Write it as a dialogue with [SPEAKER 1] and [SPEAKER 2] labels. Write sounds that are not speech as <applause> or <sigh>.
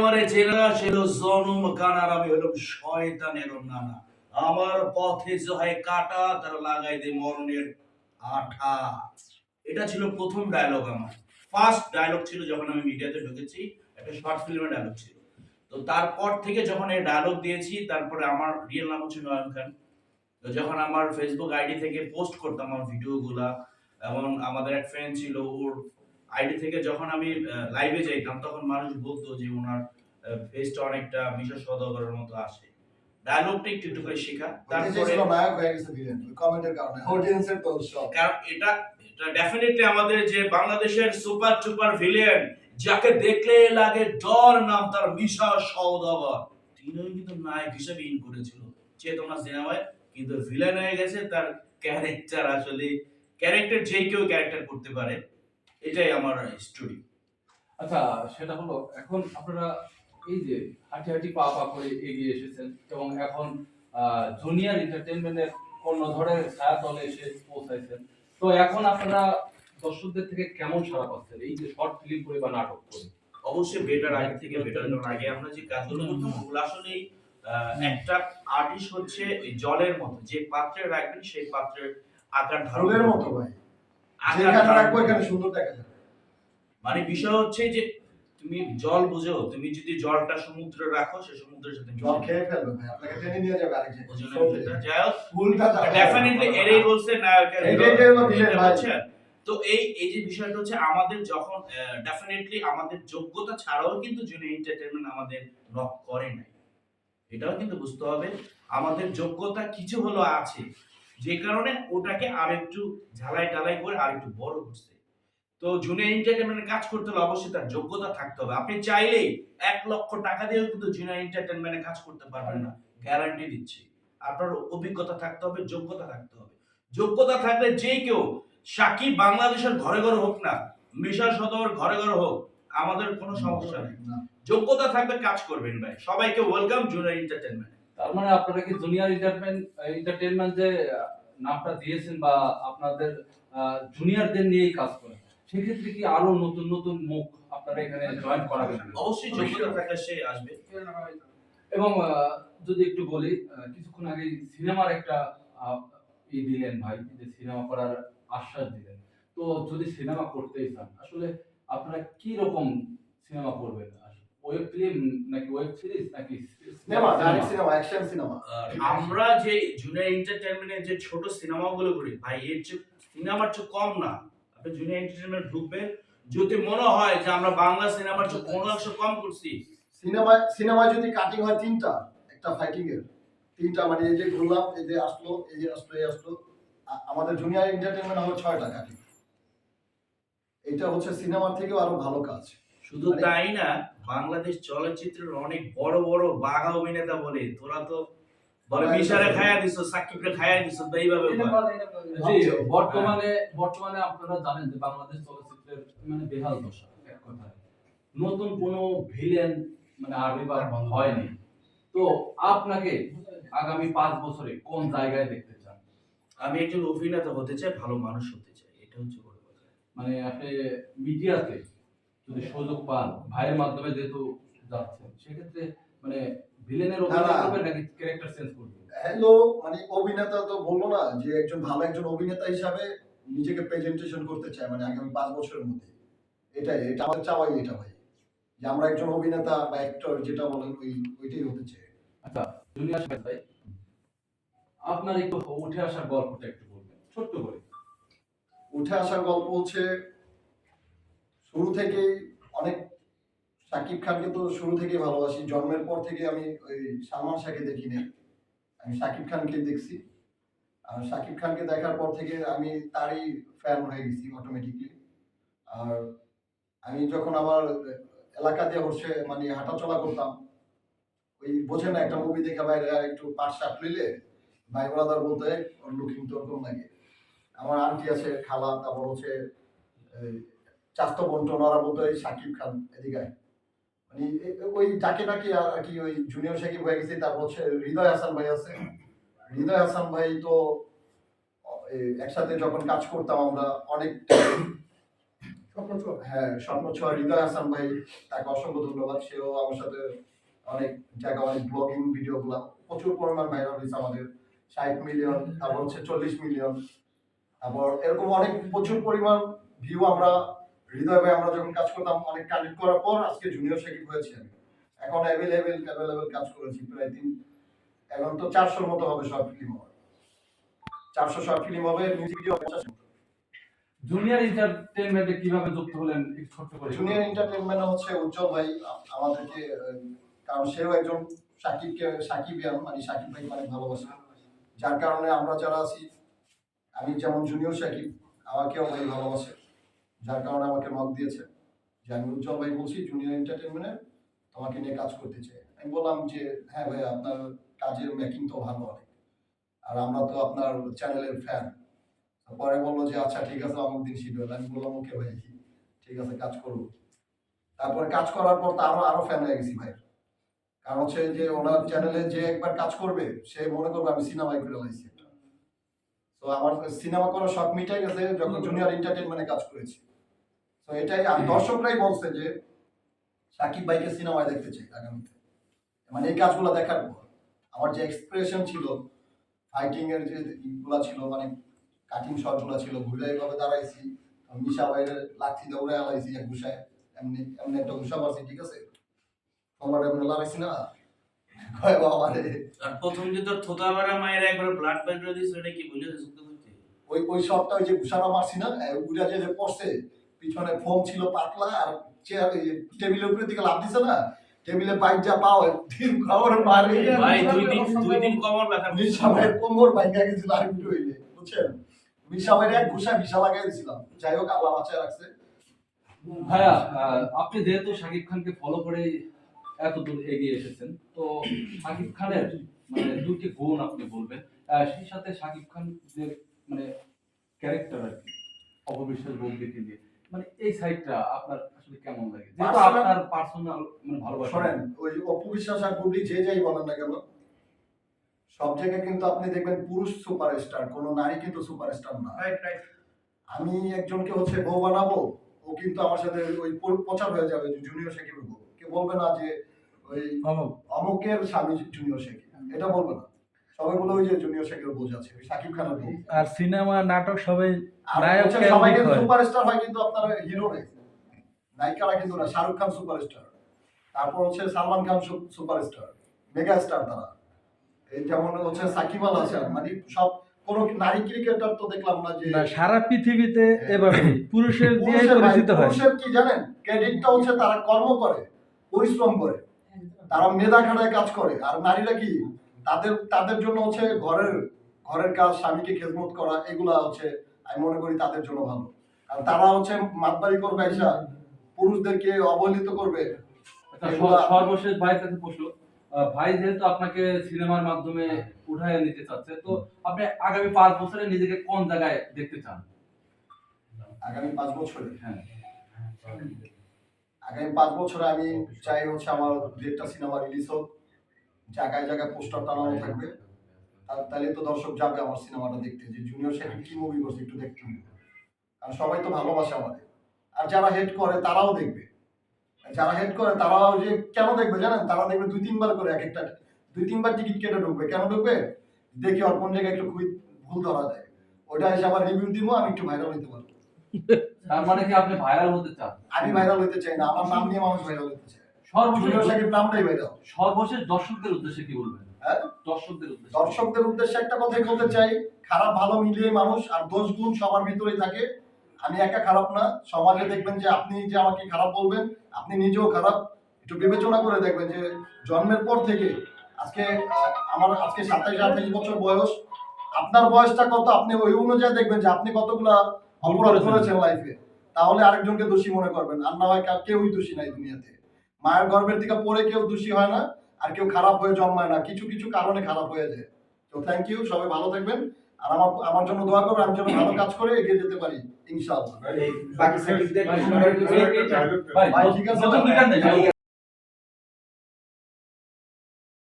[SPEAKER 1] আমারে ছিল জনম কানার আমি হলাম শয়তানের নানা। আমার পথে জহায় কাটা লাগাই দে মরণের আঠা। এটা ছিল প্রথম ডায়লগ আমার। ফার্স্ট ডায়লগ ছিল যখন আমি মিডিয়াতে ঢুকেছি, একটা শর্ট ফিল্মের ডায়লগ ছিল। তো তারপর থেকে যখন এই ডায়লগ দিয়েছি, তারপরে আমার রিয়েল নাম হচ্ছে নয়ন খান। তো যখন আমার ফেসবুক আইডি থেকে পোস্ট করতাম আমার ভিডিওগুলা এবং আমাদের এক ফ্রেন্ড ছিল ওর আইডি থেকে যখন আমি লাইভে যাইতাম তখন মানুষ বলতো যে ওনার ফেসটা অনেকটা মিশা সদাগরের মতো আসে। ডায়লগটা একটু একটু করে শেখা। তারপরে
[SPEAKER 2] নায়ক হয়ে গেছে ভিলেন কমেন্টের কারণে। অডিয়েন্সের তো
[SPEAKER 1] কারণ এটা এটা ডেফিনেটলি আমাদের যে বাংলাদেশের সুপার টুপার ভিলেন যাকে দেখলে লাগে ডর নাম তার মিশা সওদাগর। তিনিও কিন্তু নায়ক হিসেবে ইন করেছিল। চেতনা সিনেমায় কিন্তু ভিলেন হয়ে গেছে তার ক্যারেক্টার আসলে ক্যারেক্টার যে কেউ ক্যারেক্টার করতে পারে। এটাই আমার স্টোরি
[SPEAKER 3] আচ্ছা সেটা হলো এখন আপনারা এই যে হাঁটি হাঁটি পা পা করে এগিয়ে এসেছেন এবং এখন জুনিয়র এন্টারটেনমেন্টের কর্ণধরের ছায়াতলে এসে পৌঁছাইছেন। তো এখন আপনারা দর্শকদের থেকে কেমন সাড়া পাচ্ছেন? এই যে শর্ট ফিল্ম করে বা নাটক করে?
[SPEAKER 1] অবশ্যই বেটার আগে থেকে বেটার কারণ আগে আমরা যে কাজগুলো করতাম ওগুলো আসলে আহ, একটা আর্টিস্ট হচ্ছে জলের মতো যে পাত্রে রাখবেন সেই পাত্রের আকার ধারণের
[SPEAKER 2] মতো। ভাই।
[SPEAKER 1] আকার
[SPEAKER 2] যেখানে রাখব এখানে সুন্দর দেখা যাবে।
[SPEAKER 1] মানে বিষয় হচ্ছে যে তুমি জল বুঝো তুমি যদি জলটা সমুদ্রে রাখো সে সমুদ্রের সাথে
[SPEAKER 2] জল খেয়ে ফেলবে ভাই আপনাকে টেনে নিয়ে যাবে আরেক জায়গায়
[SPEAKER 1] যাই হোক।
[SPEAKER 2] ফুলটা যাবে
[SPEAKER 1] ডেফিনেটলি এটাই বলছে নায়কের
[SPEAKER 2] এটাই?
[SPEAKER 1] তো এই এই যে বিষয়টা হচ্ছে আমাদের যখন ডেফিনেটলি আমাদের যোগ্যতা ছাড়াও কিন্তু জুনিয়র এন্টারটেইনমেন্ট আমাদের নক করে নাই। এটাও কিন্তু বুঝতে হবে। আমাদের যোগ্যতা কিছু হলো আছে। যে কারণে ওটাকে আরেকটু ঝালাই টালাই করে আরেকটু বড় করছে। তো জুনিয়র এন্টারটেইনমেন্টের কাজ করতে হলে অবশ্যই তার যোগ্যতা থাকতে হবে। আপনি চাইলেই এক লক্ষ টাকা দিয়েও কিন্তু জুনিয়র এন্টারটেইনমেন্টে কাজ করতে পারবেন না। গ্যারান্টি দিচ্ছি। আপনার অভিজ্ঞতা থাকতে হবে যোগ্যতা থাকতে হবে। যোগ্যতা থাকলে যে কেউ সাকিব বাংলাদেশের ঘরে ঘরে হোক না মিশা সদর ঘরে ঘরে হোক আমাদের কোনো সমস্যা নেই। যোগ্যতা থাকবে কাজ করবেন ভাই। সবাইকে ওয়েলকাম জুনিয়র এন্টারটেইনমেন্ট
[SPEAKER 3] তার মানে আপনারা কি জুনিয়র এন্টারটেনমেন্ট এন্টারটেনমেন্ট যে নামটা দিয়েছেন বা আপনাদের জুনিয়রদের নিয়েই কাজ করেন সেক্ষেত্রে কি আরও নতুন নতুন মুখ আপনারা এখানে জয়েন করাবেন?
[SPEAKER 1] অবশ্যই যোগ্যতা থাকলে সে আসবে।
[SPEAKER 3] এবং যদি একটু বলি কিছুক্ষণ আগে সিনেমার একটা ই দিলেন ভাই যে সিনেমা করার আশ্বাস দিলেন। তো যদি সিনেমা করতেই চান আসলে আপনারা কি রকম সিনেমা করবেন? ওয়েব ফিল্ম নাকি ওয়েব সিরিজ নাকি
[SPEAKER 2] cinema direct cinema action cinema
[SPEAKER 1] আমরা যে জুনিয়র এন্টারটেইনমেন্টের যে ছোট সিনেমাগুলো করি ভাই এর চেয়ে সিনেমার চেয়ে কম না। আপনি জুনিয়র এন্টারটেইনমেন্ট ঢুকবেন যদি মনে হয় যে আমরা বাংলা সিনেমার চেয়ে কোনো অংশ কম করছি।
[SPEAKER 2] সিনেমা সিনেমা যদি কাটিং হয় তিনটা একটা ফাইটিং এর। তিনটা মানে এই যে ঘুরলাম এই যে আসলো এই যে আসলো এই আসলো আমাদের জুনিয়র এন্টারটেইনমেন্ট হলো ছয়টা কাটিং এটা হচ্ছে সিনেমার থেকেও আরও ভালো কাজ।
[SPEAKER 1] শুধু
[SPEAKER 2] মানে-
[SPEAKER 1] তাই না বাংলাদেশ চলচ্চিত্রের অনেক বড় বড় বাঘা অভিনেতা বলে তোরা তো বলে মিশারে
[SPEAKER 2] হ্যাঁ।
[SPEAKER 1] খায়া দিছ সাকিবকে খায়া দিছ তো এইভাবে
[SPEAKER 3] জি বর্তমানে বর্তমানে আপনারা জানেন যে বাংলাদেশ চলচ্চিত্রের মানে বেহাল দশা এক কথায়। নতুন কোনো ভিলেন মানে আবির্ভাব হয়নি। তো আপনাকে আগামী পাঁচ বছরে কোন জায়গায় দেখতে চান?
[SPEAKER 1] আমি একজন অভিনেতা হতে চাই ভালো মানুষ হতে চাই এটা হচ্ছে বড় কথা।
[SPEAKER 3] মানে আপনি মিডিয়াতে যদি সুযোগ পান ভাইয়ের মাধ্যমে যেহেতু যাচ্ছেন সেক্ষেত্রে মানে ভিলেনের অভিনয় করবেন নাকি ক্যারেক্টার চেঞ্জ করবেন?
[SPEAKER 2] হ্যালো মানে অভিনেতা তো বলল না যে একজন ভালো একজন অভিনেতা হিসাবে নিজেকে প্রেজেন্টেশন করতে চায় মানে আগামী পাঁচ বছরের মধ্যে। এটাই এটা আমাদের চাওয়াই এটা ভাই। যে আমরা একজন অভিনেতা বা অ্যাক্টর যেটা বলেন ওই ওইটাই হতে চাই।
[SPEAKER 3] আচ্ছা জুনিয়র সাহেব ভাই আপনার একটু উঠে আসার গল্পটা একটু বলবেন ছোট্ট করে।
[SPEAKER 2] উঠে আসার গল্প হচ্ছে শুরু থেকেই অনেক শাকিব খানকে তো শুরু থেকেই ভালোবাসি। জন্মের পর থেকে আমি ওই সালমান শাহকে দেখি নাই আমি শাকিব খানকে দেখছি। আর শাকিব খানকে দেখার পর থেকে আমি তারই ফ্যান হয়ে গেছি অটোমেটিকলি আর আমি যখন আমার এলাকাতে হচ্ছে মানে হাঁটাচলা করতাম, ওই বোঝে না একটা মুভি দেখে বাইরে একটু পাট শার্ট লইলে ভাই ব্রাদার বলতে ওর লুকিং তোর লাগে। আমার আন্টি আছে খালা, তারপর হচ্ছে চাস্তো বলতো এই সাকিব খান এদিকে মানে ওই যাকে নাকি আর কি ওই জুনিয়র সাকিব হয়ে গেছে তারপর হচ্ছে হৃদয় হাসান ভাই আছে। হৃদয় হাসান ভাই তো একসাথে যখন কাজ করতাম আমরা অনেক হ্যাঁ স্বপ্ন ছোঁয়া হৃদয় হাসান ভাই তাকে অসংখ্য ধন্যবাদ। সেও আমার সাথে অনেক জায়গা অনেক ব্লগিং ভিডিও গুলা প্রচুর পরিমাণ ভাইরাল হয়েছে আমাদের। ষাট মিলিয়ন তারপর হচ্ছে চল্লিশ মিলিয়ন তারপর এরকম অনেক প্রচুর পরিমাণ ভিউ আমরা হৃদয় ভাই আমরা যখন কাজ করতাম অনেক কানেক্ট করার পর আজকে জুনিয়র সাকিব হয়েছে? আমি। এখন অ্যাভেলেবেল অ্যাভেলেবেল কাজ করেছি প্রায় তিন এখন তো চারশোর মতো হবে শর্ট ফিল্ম হবে। চারশো শর্ট ফিল্ম হবে মিউজিক ভিডিও পঞ্চাশ
[SPEAKER 3] জুনিয়র এন্টারটেইনমেন্টে কীভাবে যুক্ত হলেন একটু ছোট্ট করে
[SPEAKER 2] জুনিয়র এন্টারটেনমেন্ট হচ্ছে উজ্জ্বল ভাই আমাদেরকে কারণ সেও একজন সাকিবকে সাকিবিয়ান মানে সাকিব ভাই মানে ভালোবাসে। যার কারণে আমরা যারা আছি আমি যেমন জুনিয়র সাকিব আমাকেও ভাই ভালোবাসে। যার কারণে আমাকে মত দিয়েছে। যে আমি উজ্জ্বল ভাই বলছি জুনিয়র এন্টারটেনমেন্টে তোমাকে নিয়ে কাজ করতে চাই। আমি বললাম যে হ্যাঁ ভাই, আপনার কাজের মেকিং তো ভালো অনেক। আর আমরা তো আপনার চ্যানেলের ফ্যান পরে বলল যে আচ্ছা ঠিক আছে, অমুক দিন শিডিউল আমি বললাম, ওকে ভাই, ঠিক আছে, কাজ করব। তারপরে কাজ করার পর তো আরও আরও ফ্যান হয়ে গেছি ভাই। কারণ হচ্ছে যে, ওনার চ্যানেলে যে একবার কাজ করবে, সে মনে করবে আমি সিনেমায় করে লাইছি। তো আমার সিনেমা করার শখ মিটাই গেছে যখন জুনিয়র এন্টারটেনমেন্টে কাজ করেছি। তো এটাই আর দর্শকরাই বলছে যে সাকিব ভাইকে সিনেমায় দেখতে চাই আগামীতে। মানে এই কাজগুলো দেখার পর। আমার যে এক্সপ্রেশন ছিল ফাইটিং এর যে গুলা ছিল মানে কাটিং শটগুলা ছিল ঘুরে এইভাবে দাঁড়াইছি মিশা বাইরে লাঠি দৌড়ে আলাইছি এক ঘুষায় এমনি এমনি একটা ঘুষা মারছি ঠিক আছে? আমার এমনি লাগাইছি না? <laughs> কয় বাবা রে
[SPEAKER 1] আর প্রথম যে তোর থোতা মারা মায়ের একবার ব্লাড বের করে দিয়েছে ওটা কি বলে যুক্ত করতে
[SPEAKER 2] ওই ওই শটটা ওই যে ঘুষাটা মারছি না উড়া যে পড়ছে পিছনে ফোম ছিল পাতলা আর চেয়ার টেবিলের উপরে দিকে লাভ দিছে না টেবিলে বাইক যা পাও দিন খবর মারে।
[SPEAKER 1] ভাই দুই দিন দুই দিন কমর ব্যথা
[SPEAKER 2] মিশা ভাইয়ের কোমর ভাইঙ্গা গেছিল আর একটু হইলে বুঝছেন? মিশা ভাইয়ের এক ঘুষা বিশা লাগাই দিছিলাম। যাই হোক আল্লাহ বাঁচায় রাখছে।
[SPEAKER 3] ভাইয়া আপনি যেহেতু শাকিব খানকে ফলো করে এত দূর এগিয়ে এসেছেন। তো শাকিব খানের মানে দুটি গুণ আপনি বলবেন। সেই সাথে শাকিব খান যে মানে ক্যারেক্টার আর কি অপবিশ্বাস বন্দিকে দিয়ে মানে এই সাইডটা আপনার আসলে কেমন লাগে? যেহেতু আপনার পার্সোনাল মানে ভালোবাসা।
[SPEAKER 2] শোনেন ওই অপবিশ্বাস আর গুবলি যে যাই বলেন না কেন সব জায়গায় কিন্তু আপনি দেখবেন পুরুষ সুপারস্টার কোনো নারী কিন্তু সুপারস্টার না।
[SPEAKER 1] রাইট রাইট
[SPEAKER 2] আমি একজনকে হচ্ছে বউ বানাবো ও কিন্তু আমার সাথে ওই প্রচার হয়ে যাবে যে জুনিয়র শেখিবের বউ। কেউ বলবে না যে ওই অমুকের স্বামী জুনিয়র শেখি। এটা বলবে না। সবাই বলে ওই যে জুনিয়র শেখের বোঝ আছে সাকিব খানের বউ
[SPEAKER 4] আর সিনেমা নাটক সবাই নায়ক
[SPEAKER 2] সবাই কিন্তু সুপারস্টার হয় কিন্তু আপনার হিরো নায়িকারা কিন্তু না শাহরুখ খান সুপারস্টার। তারপর হচ্ছে Salman Khan superstar mega star তারা। এই যেমন হচ্ছে সাকিব আল হাসান মানে সব কোন নারী ক্রিকেটার তো দেখলাম না যে
[SPEAKER 4] সারা পৃথিবীতে এভাবে পুরুষের দিয়ে পরিচিত হয়।
[SPEAKER 2] পুরুষের কি জানেন? ক্রেডিটটা হচ্ছে তারা কর্ম করে পরিশ্রম করে। তারা মেধা খাটায় কাজ করে। আর নারীরা কি? তাদের তাদের জন্য হচ্ছে ঘরের ঘরের কাজ স্বামীকে খেদমত করা এগুলা হচ্ছে আমি মনে করি তাদের জন্য ভালো। আর তারা হচ্ছে মাতবাড়ি করবে এসা পুরুষদেরকে অবহেলিত করবে।
[SPEAKER 3] আচ্ছা, সর্বশেষ ভাইয়ের কাছে প্রশ্ন। ভাই যেহেতু আপনাকে সিনেমার মাধ্যমে উঠায় নিতে চাচ্ছে তো আপনি আগামী পাঁচ বছরে নিজেকে কোন জায়গায় দেখতে চান?
[SPEAKER 2] আগামী পাঁচ বছরে?
[SPEAKER 3] হ্যাঁ।
[SPEAKER 2] আগামী পাঁচ বছরে আমি চাই হচ্ছে আমার দু একটা সিনেমা রিলিজ হোক জায়গায় জায়গায় পোস্টার টানানো থাকবে। তা- তাহলে তো দর্শক যাবে আমার সিনেমাটা দেখতে যে জুনিয়র শেখের কি মুভি করছে একটু দেখতে আর সবাই তো ভালোবাসে আমাদের। আর যারা হেড করে তারাও দেখবে। যারা হেড করে তারাও যে কেন দেখবে জানেন? তারা দেখবে দুই তিনবার করে এক একটা দুই তিনবার টিকিট কেটে ঢুকবে। কেন ঢুকবে? দেখি কোন জায়গায় একটু খুবই ভুল ধরা যায়। ওটা এসে আবার রিভিউ দিব আমি একটু ভাইরাল হইতে পারব।
[SPEAKER 3] তার মানে কি আপনি ভাইরাল হতে চান?
[SPEAKER 2] আমি ভাইরাল হইতে চাই না আমার নাম নিয়ে মানুষ ভাইরাল হইতে চায়।
[SPEAKER 3] সর্বশেষ
[SPEAKER 2] সাকিব নামটাই ভাইরাল
[SPEAKER 3] সর্বশেষ দর্শকদের উদ্দেশ্যে কি বলবেন?
[SPEAKER 2] হ্যাঁ?
[SPEAKER 3] দর্শকদের উদ্দেশ্যে।
[SPEAKER 2] দর্শকদের উদ্দেশ্যে একটা কথাই বলতে চাই খারাপ ভালো মিলিয়ে মানুষ আর দোষ গুণ সবার ভিতরেই থাকে। আমি একা খারাপ না সমাজে দেখবেন যে আপনি যে আমাকে খারাপ বলবেন আপনি নিজেও খারাপ। একটু বিবেচনা করে দেখবেন যে জন্মের পর থেকে আজকে আমার আজকে সাতাইশ আঠাইশ বছর বয়স। আপনার বয়সটা কত? আপনি ওই অনুযায়ী দেখবেন যে আপনি কতগুলা অপরাধ
[SPEAKER 3] করেছেন।
[SPEAKER 2] করেছেন লাইফে তাহলে আরেকজনকে দোষী মনে করবেন। আর না হয় কেউই দোষী নাই দুনিয়াতে। মায়ের গর্ভের থেকে পড়ে কেউ দোষী হয় না আর কেউ খারাপ হয়ে জন্মায় না। কিছু কিছু কারণে খারাপ হয়ে যায়। তো থ্যাংক ইউ সবাই ভালো থাকবেন। আর আমার আমার জন্য দোয়া করবেন আমি যেন ভালো কাজ করে এগিয়ে যেতে পারি ইনশাআল্লাহ। ঠিক আছে।